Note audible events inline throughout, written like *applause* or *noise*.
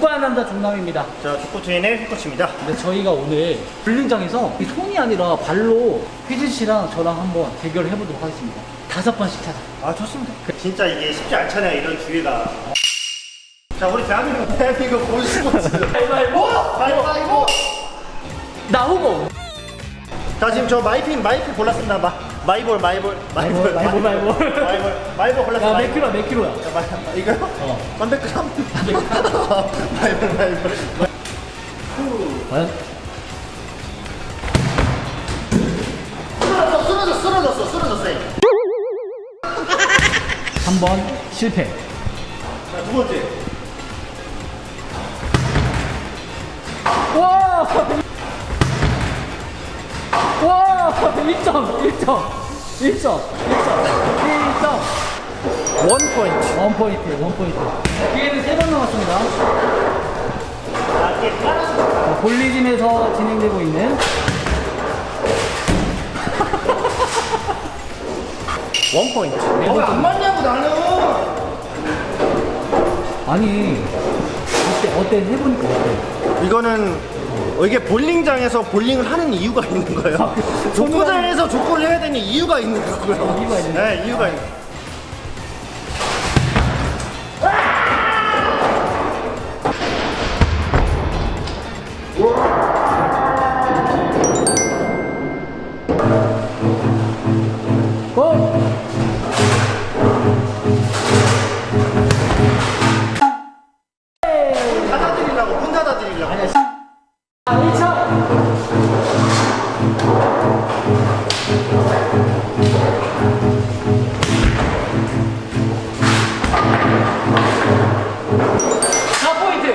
남자 중남입니다. 자, 축구 트윈의 코치입니다. 근데 저희가 오늘 볼링장에서 이 손이 아니라 발로 휘진 씨랑 저랑 한번 대결을 해보도록 하겠습니다. 다섯 번씩 찾아. 아, 좋습니다. 진짜 이게 쉽지 않잖아요, 이런 기회가. 자, 우리 대한민국, 대한민국 본 스포츠. 가위바위보! 가위바위보! 나 후보! 자, 지금 저 마이핀, 마이핀 골랐습니다. 마, 마이볼, 마이볼, 마이볼, 마이볼, 마이볼. 마이볼, 마이볼 골랐습니다. 야, 몇 킬로야, 몇 킬로야? 이거요? 어. 300g? 마이볼, 마이볼. 과연? 쓰러졌어, 쓰러졌어, 쓰러졌어, 쓰러졌어. 한번 실패. 자, 두 번째. 와! 와! 1점, 1점, 1점, 1점, 1점. 원 포인트. 원 포인트, 원 포인트. 기회는 세 번 남았습니다. 자, 볼리짐에서 진행되고 있는 *laughs* 원 포인트. 네 어, 번째. 왜안 맞냐고, 나는! 아니 어때 어때 해보니까 어때? 이거는 어, 이게 볼링장에서 볼링을 하는 이유가 있는 거예요. 족구장에서 족구를 해야 되는 이유가 있는 거고요. 이유가 있는 네, 이유가 있는. 고! 닫아드리려고, 문 닫아드리려고. 아니야. 아, 1차. 사 포인트.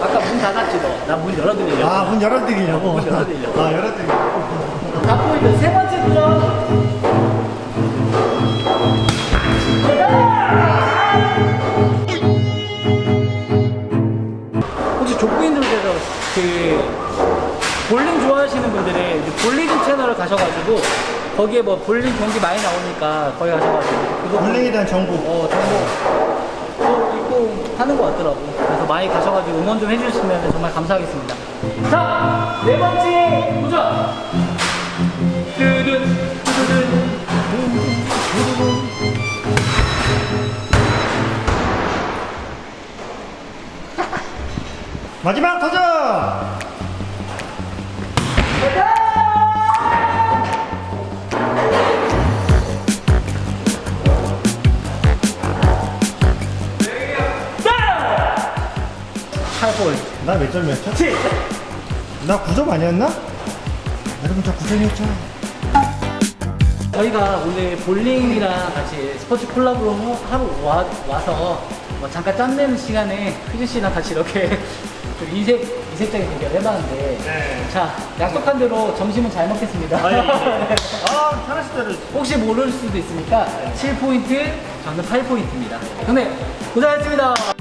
아까 문 닫았지 너. 나 문 열어드리려고. 아, 문 열어드리려고. 문 열어드리려고. 아, 열어드리려고. 사 포인트 세 번째 도전. 그 볼링 좋아하시는 분들이 이제 볼리즘 채널을 가셔가지고 거기에 뭐 볼링 경기 많이 나오니까 거기 가셔가지고 그거 볼링에 대한 정보. 어 정보 어, 있고 하는 것 같더라고. 그래서 많이 가셔가지고 응원 좀 해주시면 정말 감사하겠습니다. 자, 네 번째 마지막 도전! 팔볼 나몇 점이었죠? 7! 나 9점 아니었나? 여러분 저 9점이었죠? 저희가 오늘 볼링이랑 같이 스포츠 콜라보로 하러 와, 와서 뭐 잠깐 짬내는 시간에 휘진 씨랑 같이 이렇게 *laughs* 좀 이색, 이색적인 대결 해봤는데 네. 자 약속한 대로 점심은 잘 먹겠습니다 *laughs* 아, 예, 예. 아, 대로. 혹시 모를 수도 있으니까 7포인트, 저는 8포인트입니다 근데 고생하셨습니다